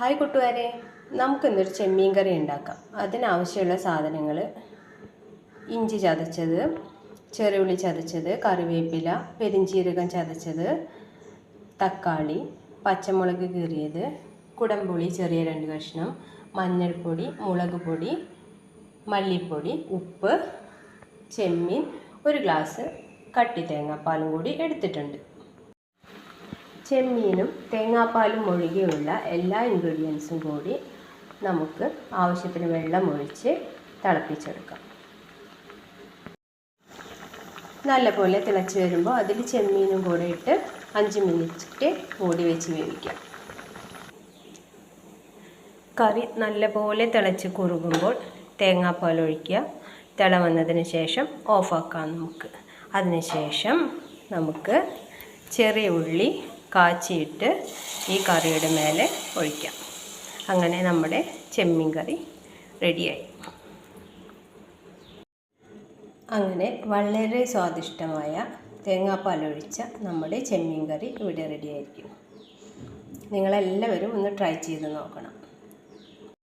Hi കൂട്ടുകാരെ നമുക്കിന്നൊരു ചെമ്മീൻ കറി ഉണ്ടാക്കാം. അതിനാവശ്യമുള്ള സാധനങ്ങൾ ഇഞ്ചി ചതച്ചത് ചെറുള്ളി ചതച്ചത് കറിവേപ്പില പെരിഞ്ചീരകം ചതച്ചത് തക്കാളി പച്ചമുളക് കീറിയത് കുടംപുളി ചെറിയ രണ്ട് കഷ്ണം മഞ്ഞൾപ്പൊടി മുളക് പൊടി മല്ലിപ്പൊടി ഉപ്പ് ചെമ്മീൻ ഒരു ഗ്ലാസ് കട്ടി തേങ്ങാപ്പാലും കൂടി എടുത്തിട്ടുണ്ട്. ചെമ്മീനും തേങ്ങാപ്പാലും ഒഴികെയുള്ള എല്ലാ ഇൻഗ്രീഡിയൻസും കൂടി നമുക്ക് ആവശ്യത്തിന് വെള്ളം ഒഴിച്ച് തിളപ്പിച്ചെടുക്കാം. നല്ലപോലെ തിളച്ച് വരുമ്പോൾ അതിൽ ചെമ്മീനും കൂടെ ഇട്ട് അഞ്ച് മിനിറ്റ് മൂടി വെച്ച് വേവിക്കാം. കറി നല്ലപോലെ തിളച്ച് കുറുകുമ്പോൾ തേങ്ങാപ്പാൽ ഒഴിക്കുക. തിള വന്നതിന് ശേഷം ഓഫാക്കാം നമുക്ക്. അതിനുശേഷം നമുക്ക് ചെറിയ ഉള്ളി കാച്ചിയിട്ട് ഈ കറിയുടെ മേലെ ഒഴിക്കാം. അങ്ങനെ നമ്മുടെ ചെമ്മീൻ കറി റെഡിയായി. അങ്ങനെ വളരെ സ്വാദിഷ്ടമായ തേങ്ങാപ്പാലൊഴിച്ച നമ്മുടെ ചെമ്മീൻ കറി ഇവിടെ റെഡിയായിരിക്കും. നിങ്ങളെല്ലാവരും ഒന്ന് ട്രൈ ചെയ്ത് നോക്കണം.